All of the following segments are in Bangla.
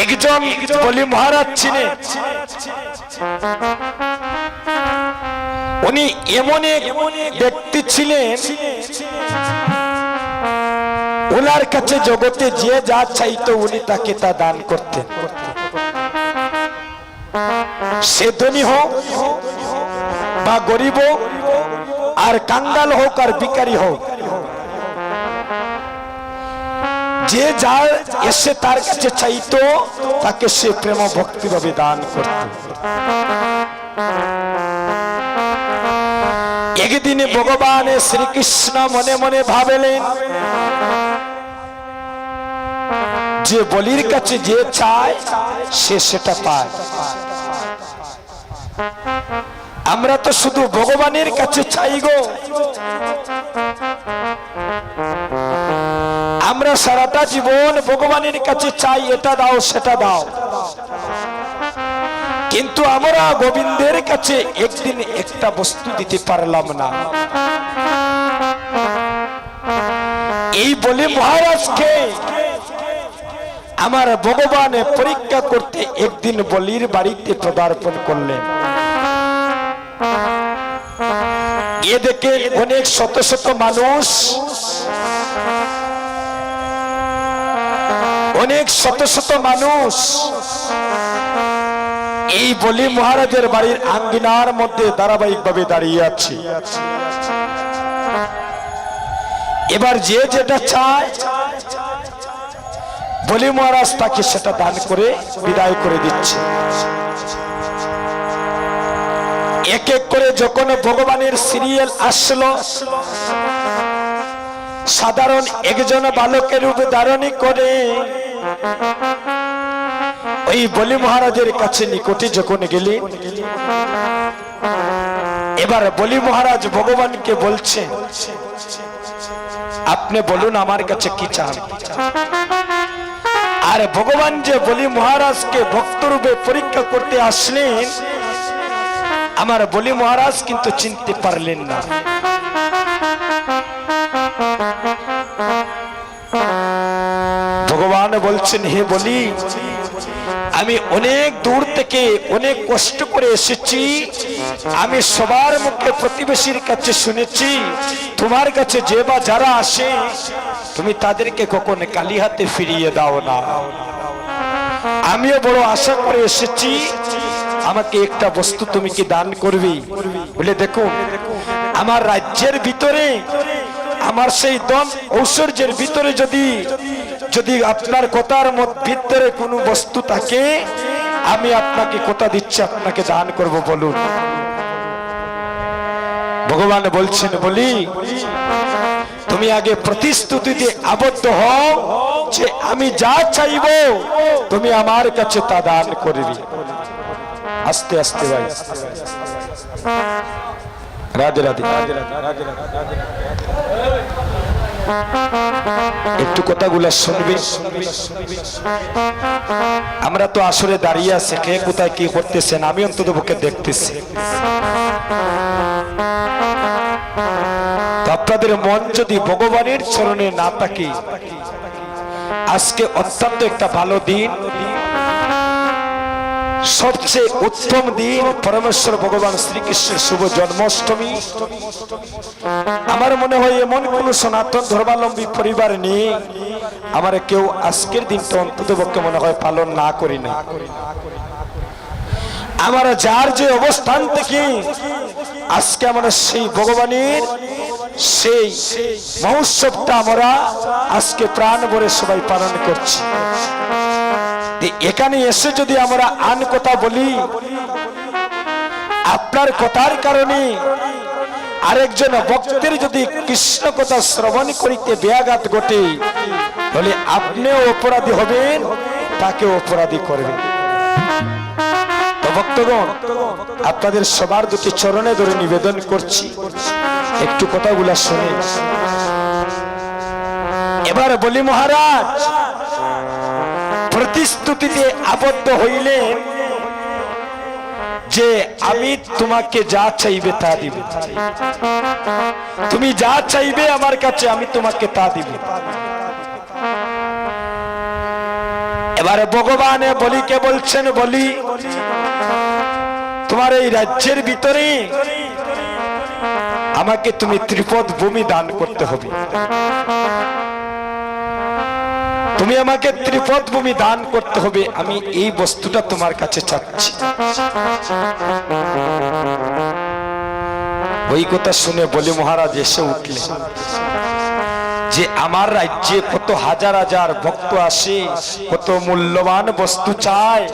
একজন বলি মহারাজ ছিলেন। উনি এমন এক ব্যক্তি ছিলেন, ওনার কাছে জগতে যে যা চাইতো উনি তাকে তা দান করতেন। সে ধনী হোক বা গরিব হোক, আর কাঙ্গাল হোক আর ভিকারি হোক যে যা এসে তার কাছে চাইতো, তাকে সে প্রেম ভক্তি ভাবে দান করত। একদিনে ভগবান শ্রীকৃষ্ণ মনে মনে ভাবলেন, যে বলির কাছে যে চায়, সে সেটা পায়। আমরা তো শুধু ভগবানের কাছে চাই গো। আমরা সারাটা জীবন ভগবানের কাছে চাই, এটা দাও, সেটা দাও। কিন্তু আমরা গোবিন্দের কাছে একদিন একটা বস্তু দিতে পারলাম না। এই বলে মহারাজকে আমার ভগবান পরীক্ষা করতে একদিন বলির বাড়িতে পদার্পণ করলেন। এ দেখে অনেক শত শত মানুষ অনেক শত শত মানুষ। এই বলি মহারাজের বাড়ির আঙ্গিনার মধ্যে ধারাবাহিক ভাবে দাঁড়িয়ে আছে। এবার যে যেটা চায়, বলি মহারাজ তাকে সেটা দান করে বিদায় করে দিচ্ছে। এক এক করে যখন ভগবানের সিরিয়াল আসলো, সাধারণ একজন বালকের রূপ ধারণী করে ওই বলি মহারাজের কাছে নিকটে যখন গেলি, এবার বলি মহারাজ ভগবানকে বলছেন আপনি বলুন আমার কাছে কি চান? আর ভগবান যে বলি মহারাজকে ভক্তরূপে পরীক্ষা করতে আসলেন, আমার বলি মহারাজ কিন্তু চিনতে পারলেন না। ভগবান বলছেন, হে বলি, আমি অনেক দূর থেকে অনেক কষ্ট করে এসেছি। আমি সবার মুখে প্রতিবেশীর কাছে শুনেছি, তোমার কাছে যে বা যারা আসে, তুমি তাদেরকে কখন কালি হাতে ফিরিয়ে দাও না। আমিও বড় আশা করে এসেছি, আমাকে একটা বস্তু তুমি কি দান করবি? বলে দেখো, আমার রাজ্যের ভিতরে, আমার সেই দম ঐশ্বর্যের ভিতরে যদি যদি আপনার কথার ভিতরে কোনো বস্তু থাকে, আমি আপনাকে কথা দিচ্ছি, আপনাকে দান করব, বলুন। ভগবান বলছেন, বলি, তুমি আগে প্রতিশ্রুতিতে আবদ্ধ হও যে আমি যা চাইব, তুমি আমার কাছে তা দান করবি। আস্তে আস্তে ভাই। রাধে রাধে রাধে রাধে রাধে রাধে। একটু কথাগুলো শুনবে? আমরা তো আসলে দাঁড়িয়ে আছি, কে কোথায় কি করতেছেন? আমি অন্তত বুকে দেখতেছি। আপনাদের মন যদি ভগবানের চরণে না থাকে, আজকে অত্যন্ত একটা ভালো দিন। সবচেয়ে উত্তম দিন পরমেশ্বর ভগবান শ্রীকৃষ্ণের শুভ জন্মাষ্টমী। আমার মনে হয় এমন কোন সনাতন ধর্মাবলম্বী পরিবার নেই, আমার কেউ আজকের দিনটা অন্তত পক্ষে মনে হয় পালন না করি না আমার যার যে অবস্থান থেকে আজকে আমরা সেই ভগবানের সেই মহোৎসবটা আমরা আজকে প্রাণ ভরে সবাই পালন করছি। এখানে এসে যদি আমরা আন কথা বলি, আপনার কথার কারণে আরেকজন ভক্তের যদি কৃষ্ণ কথা শ্রবণ করিতে ব্যাঘাত ঘটে বলে আপনিও অপরাধী হবেন তাকে অপরাধী করবেন। ভক্তগণ, আপনাদের সবার দুটি চরণে ধরে নিবেদন করছি। একটু কথাগুলা শুনে এবার বলি মহারাজ প্রতিশ্রুতিতে আবদ্ধ হইলে যে আমি তোমাকে যা চাইবে তা দিব। তুমি যা চাইবে আমার কাছে আমি তোমাকে তা দিব। এবার ভগবানে বলিকে বলছেন, বলি, তোমার এই রাজ্যের ভিতরে আমাকে তুমি ত্রিপদ ভূমি দান করতে হবে। তুমি আমাকে ত্রিপদ ভূমি দান করতে হবে, আমি এই বস্তুটা তোমার কাছে চাচ্ছি। ওই কথা শুনে বলি মহারাজ, এসে উঠলেন। যে আমার রাজ্যে কত হাজার হাজার ভক্ত আসে, কত মূল্যবান বস্তু চায়,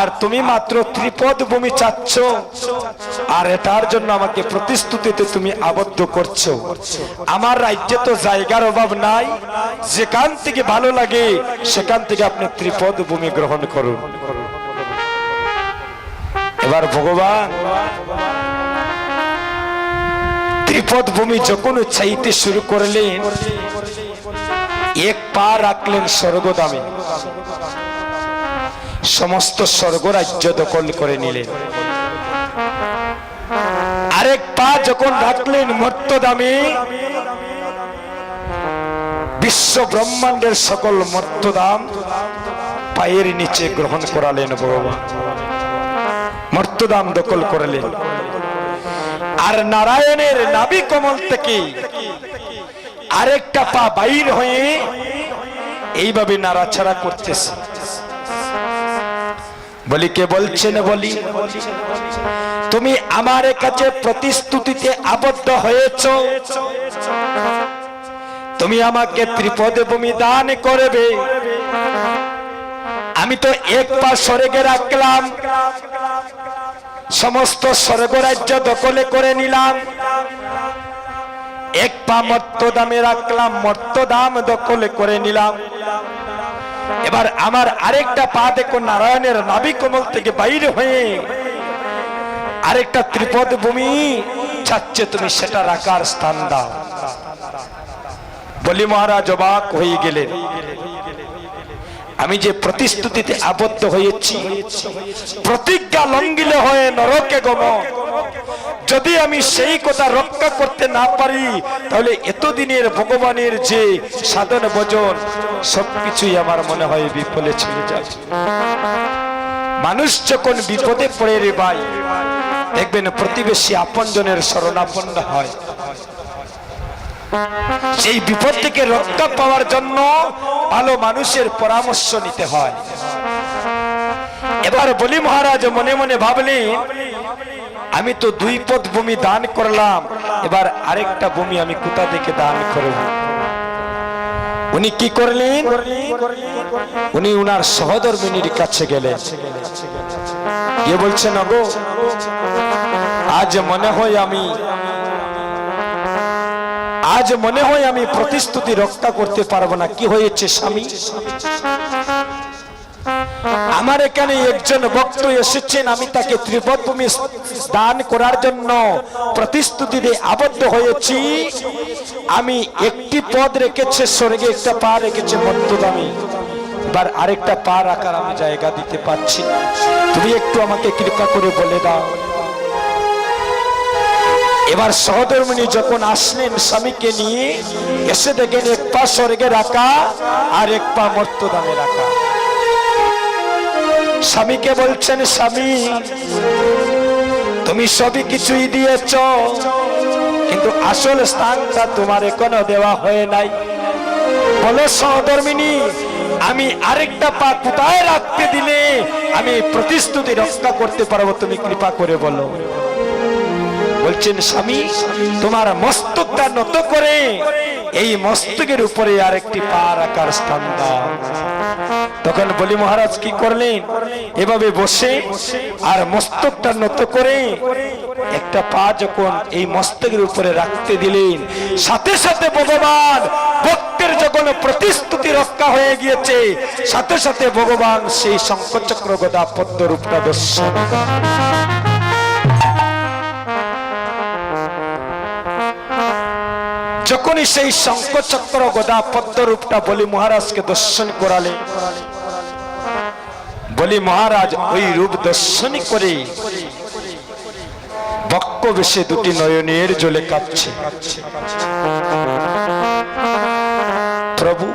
আর তুমি মাত্র ত্রিপদ ভূমি চাচ্ছ, আর এটার জন্য আমাকে প্রতিশ্রুতিতে তুমি আবদ্ধ করছ। আমার রাজ্যে তো জায়গার অভাব নাই, যেখান থেকে ভালো লাগে, সেখান থেকে আপনি ত্রিপদ ভূমি গ্রহণ করুন। এবার ভগবান, ত্রিপদ ভূমি যখন চাইতে শুরু করলেন এক পা রাখলেন স্বর্গদামে। সমস্ত স্বর্গরাজ্য দখল করে নিলেন। আরেক পা যখন রাখলেন মর্তদামে, বিশ্ব ব্রহ্মাণ্ডের সকল মর্তদাম পায়ের নিচে গ্রহণ করালেন ভগবান। মর্তদাম দখল করলেন। আর নারায়ণের নাবি কমল থেকে আরেকটা পা বাইর হয়ে এইভাবে নাড়াছাড়া করতেছে। বলি, কে বলছেন বলি? তুমি আমার কাছে প্রতিস্তুতিতে আবদ্ধ হয়েছ। তুমি আমাকে ত্রিপদে ভূমি দান করবে। আমি তো এক পা স্বর্গে রাখলাম। সমস্ত স্বর্গরাজ্য দখলে করে নিলাম। এক পা মর্ত দামে রাখলাম মর্ত দাম দখলে করে নিলাম। এবার আমার আরেকটা পা দেখো, নারায়ণের নাভি কমল থেকে বাইরে হয়ে আরেকটা ত্রিপদ ভূমি চাচ্ছে তুমি সেটা রাখার স্থান দাও। বলি মহারাজ, অবাক হয়ে গেলেন। আমি যে প্রতিশ্রুতিতে আবদ্ধ হয়েছি, প্রতিজ্ঞা লঙ্ঘিলে হয়ে নরকে গমন। যদি আমি সেই কথা রক্ষা করতে না পারি, তাহলে এতদিনের ভগবানের যে সাধন ভজন, সবকিছুই আমার মনে হয় বিফলে ছেড়ে যাবে। মানুষ যখন বিপদে পড়ে রে ভাই, দেখবেন প্রতিবেশী আপনজনের শরণাপন্ন হয়। সেই বিপদ থেকে রক্ষা পাওয়ার জন্য ভালো মানুষের পরামর্শ নিতে হয়। এবার বলি মহারাজ, মনে মনে ভাবলেন আমি তো দুই পদ ভূমি দান করলাম। এবার আরেকটা ভূমি আমি কোথা থেকে দান করব? উনি কি করলেন? উনি উনার সহধর্মিনীর কাছে গেলেন। গিয়ে বলছেন গো আজ মনে হয় আমি, আজ মনে হয় আমি প্রতিশ্রুতি রক্ষা করতে পারব না। কি হয়েছে, স্বামী? আমার এখানে একজন ভক্ত এসেছেন, আমি তাকে ত্রিপদভূমি দান করার জন্য প্রতিশ্রুতিতে আবদ্ধ হয়েছি। আমি একটি পদ রেখেছে, স্বর্গে একটা পা রেখেছে মধ্যদামি এবার আরেকটা পা রাখার আমি জায়গা দিতে পারছি না। তুমি একটু আমাকে কৃপা করে বলে দাও। এবার সহধর্মিনী যখন আসলেন স্বামীকে নিয়ে, এসে দেখেন এক পা স্বর্গে রাখা আর এক পা মর্তদামে রাখা। স্বামীকে বলছেন, স্বামী, তুমি সবই কিছুই দিয়েছ, কিন্তু আসল স্থানটা তোমার এখনও দেওয়া হয়ে নাই। বলো সহধর্মিনী, আমি আরেকটা পা কোথায় রাখতে দিলে আমি প্রতিশ্রুতি রক্ষা করতে পারব, তুমি কৃপা করে বলো। বলছেন, স্বামী, তোমার মস্তকটা নত করে এই মস্তকের উপরে আরেকটি পা রাখার স্থান দাও। তখন বলি মহারাজ, কি করলেন? এভাবে বসে আর মস্তকটা নত করে একটা পা যখন এই মস্তকের উপরে রাখতে দিলেন, সাথে সাথে ভগবান ভক্তের যখন প্রতিশ্রুতি রক্ষা হয়ে গিয়েছে, সাথে সাথে ভগবান সেই শঙ্কচক্র গদা পদ্ম রূপটা দর্শন যখনই সেই শঙ্কচক্র গদা পদ্ম রূপটা বলি মহারাজকে দর্শন করালে, বলি মহারাজ, ওই রূপ দর্শনই করে। বক্ষ বেশে দুটি নয়নের জলে কাঁপছে। প্রভু,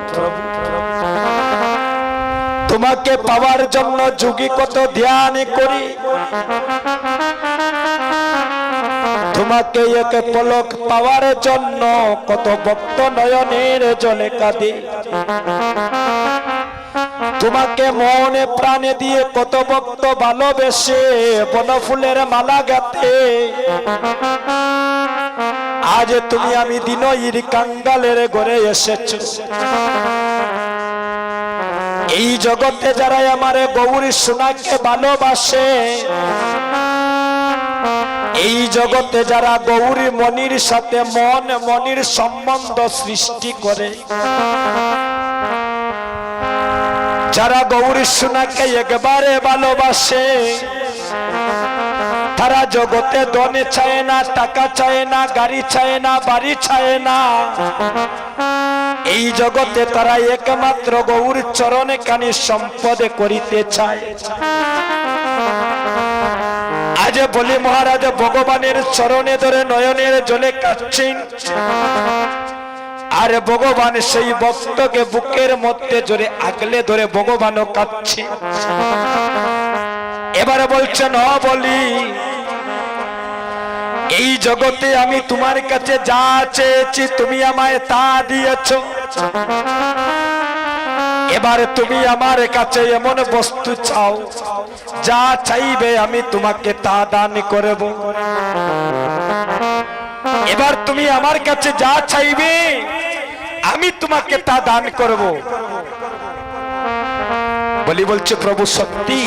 তোমাকে পাওয়ার জন্য যুগি কত ধ্যান করি। তোমাকে এক পলক পাওয়ার জন্য কত ভক্ত নয়নের জলে কাঁদে। তোমাকে মনে প্রাণে দিয়ে কত ভক্ত ভালোবেসে বনফুলের মালা গাতে আজ তুমি আমি দিন দিনইর কাঙ্গালের ঘরে এসেছ। এই জগতে যারা আমার গৌরী সোনাকে ভালোবাসে এই জগতে যারা গৌরী মনির সাথে মন মনির সম্বন্ধ সৃষ্টি করে, যারা গৌরী সোনাকে একবারে ভালোবাসে, তারা জগতে দনে চায় না, টাকা চায় না, গাড়ি চায় না, বাড়ি চায় না। এই জগতে তারা একমাত্র গৌর চরণে কানি সম্পদে করিতে চায়। আজ বলি মহারাজ, ভগবানের চরণে ধরে নয়নের জলে কাচ্ছেন আর ভগবান সেই ভক্তকে বুকের মধ্যে জোরে আগলে ধরে ভগবানও কাচ্ছে এবারে বলছে, ন বলি, এই জগতে আমি তোমার কাছে যা চেয়েছি তুমি আমায় তা দিয়েছ। এবারে তুমি আমার কাছে এমন বস্তু চাও, যা চাইবে আমি তোমাকে তা দান করব। এবার তুমি আমার কাছে যা চাইবে, আমি তোমাকে তা দান করব। বলি, বলছে, প্রভু, সত্যি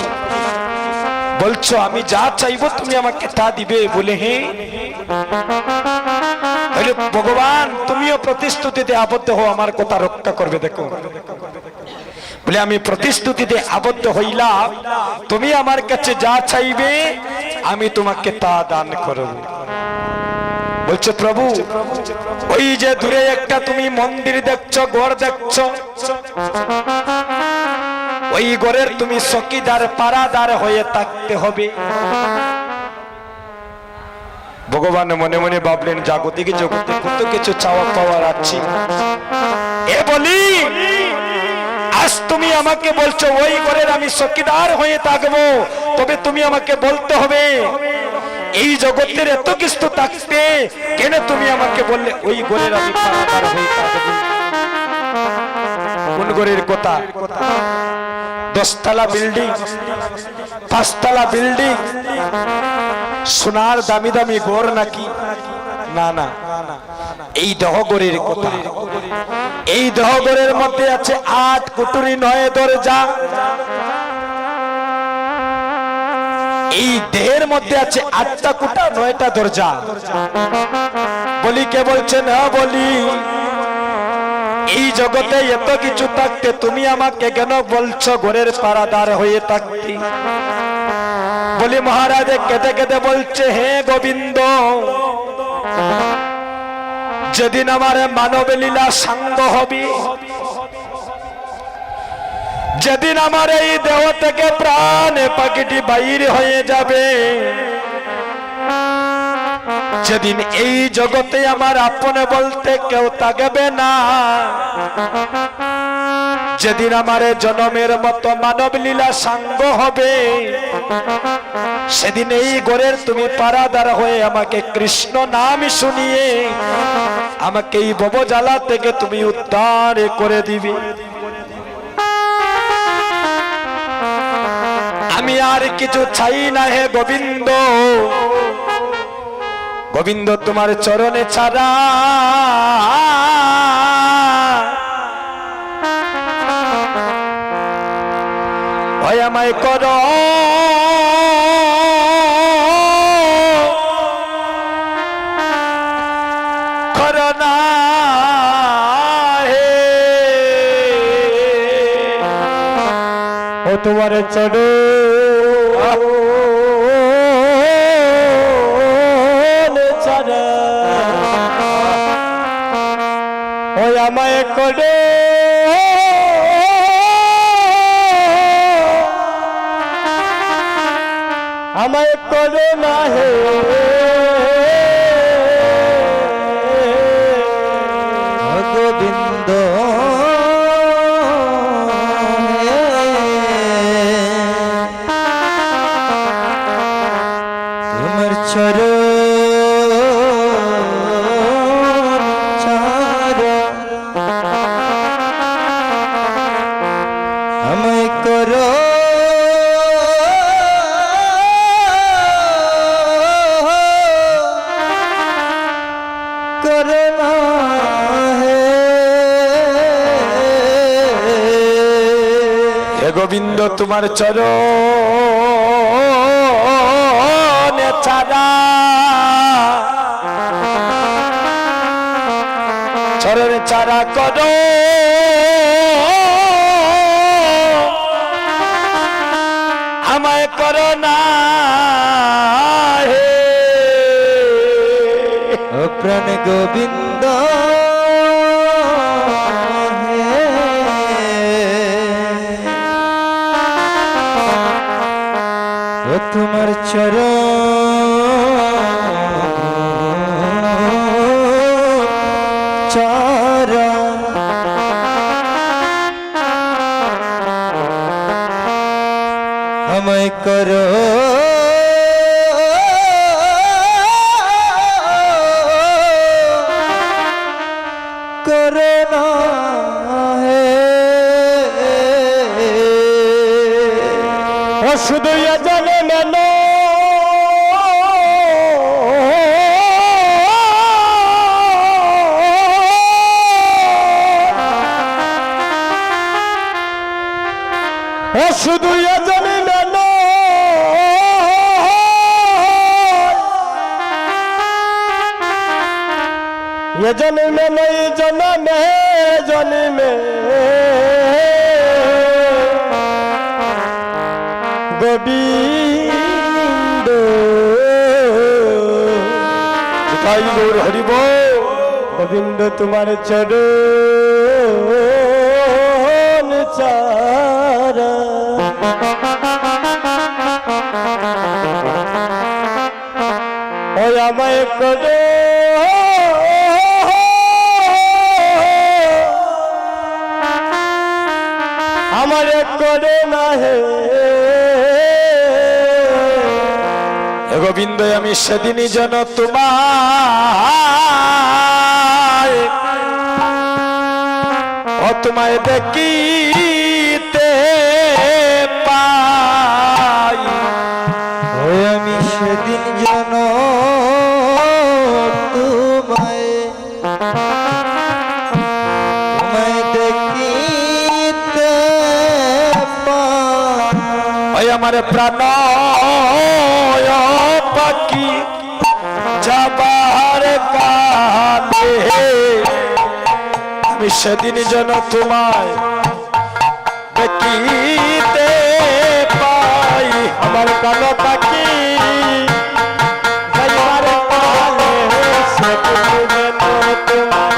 বলছো, আমি যা চাইব তুমি আমাকে তা দিবে? বলে, হে। ভগবান, তুমিও প্রতিশ্রুতিতে আবদ্ধ হও, আমার কথা রক্ষা করবে, দেখো। বলে, আমি প্রতিশ্রুতিতে আবদ্ধ হইলাম তুমি আমার কাছে যা চাইবে, আমি তোমাকে তা দান করব। বলছে, প্রভু, ওই যে দূরে একটা তুমি মন্দির দেখছ গড় দেখছ, ওই গড়ের তুমি চকিদার পাড়াদার হয়ে থাকতে হবে। ভগবান মনে মনে ভাবলেন, জাগতিক জগতে কত কিছু চাওয়া পাওয়ার আছে? এ বলি আজ তুমি আমাকে বলছো, ওই ঘরের আমি চকিদার হয়ে থাকব। তবে তুমি আমাকে বলতে হবে, এই জগতের এত কিছু থাকতে কেন তুমি আমাকে বললে, ওই ঘরের আমি কোন ঘরের কথা? দশতলা বিল্ডিং, পাঁচতলা বিল্ডিং, সোনার দামি দামি ঘর নাকি? না না। এই দহগরের কথা। এই দহগরের মধ্যে আছে আট কুটুরি, নয় দরজা। এই দেহের মধ্যে আছে আটটা কুটা, নয়টা দরজা। বলি কে বলছে? না বলি। এই জগতে এত কিছু থাকতে তুমি আমাকে কেন বলছো ঘরের পাড়াদার হয়ে থাকতে? বলি মহারাজে কেঁদে কেঁদে বলছে, হে গোবিন্দ যেদিন আমার মানব লীলা সাঙ্গ হবি। যেদিন আমার এই দেহ থেকে প্রাণ পাখিটি বাইর হয়ে যাবে। যেদিন এই জগতে আমার আপনে বলতে কেউ থাকবে না। যেদিন আমার জনমের মতো মানব লীলা সাঙ্গ হবে, সেদিন এই গোরের তুমি পারাদার হয়ে আমাকে কৃষ্ণ নাম শুনিয়ে আমাকে এই ববজালা থেকে তুমি উদ্ধার করে দিবে। আমি আর কিছু চাই না হে গোবিন্দ। গোবিন্দ তোমার চরণে ছাড়া আমায় কর। করনা হে। ও তোমার চড়ো আমায় করে। করো না হে তোমার চর চারা চরণে চারা করো। আমায় করো না প্রাণ গোবিন্দ আমায় করো করোনা হে শুধু জানে মেন ও শুধু এ জানে মেন এ জন্মে নই জন্মে জন্মে গোবিন্দ। তাই গৌর হরিব গোবিন্দ তোমার চরণ চারা। আমায় করে আমার করে না হে গোবিন্দ আমি সেদিনই যেন তোমায় ও তোমায় দেখিতে প্রাণয় যাবার সেদিন যেন তোমায় পাই। আমার প্রাণ পাখি সেদিন যেন তোমায়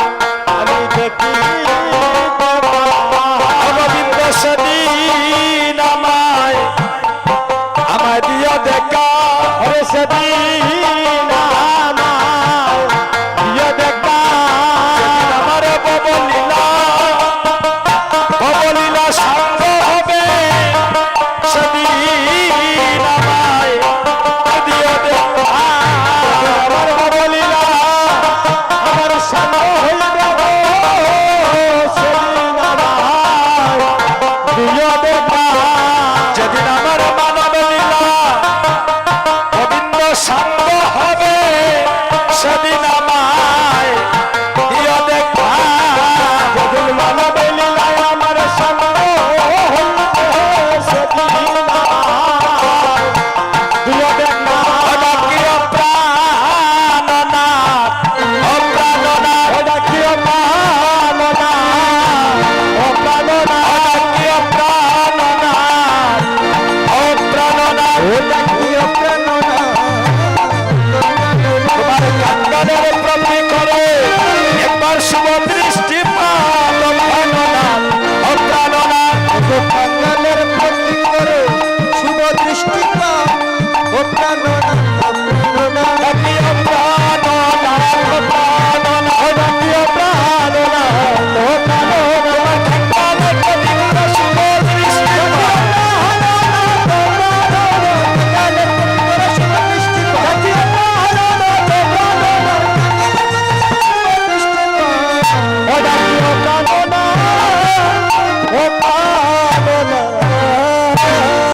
সব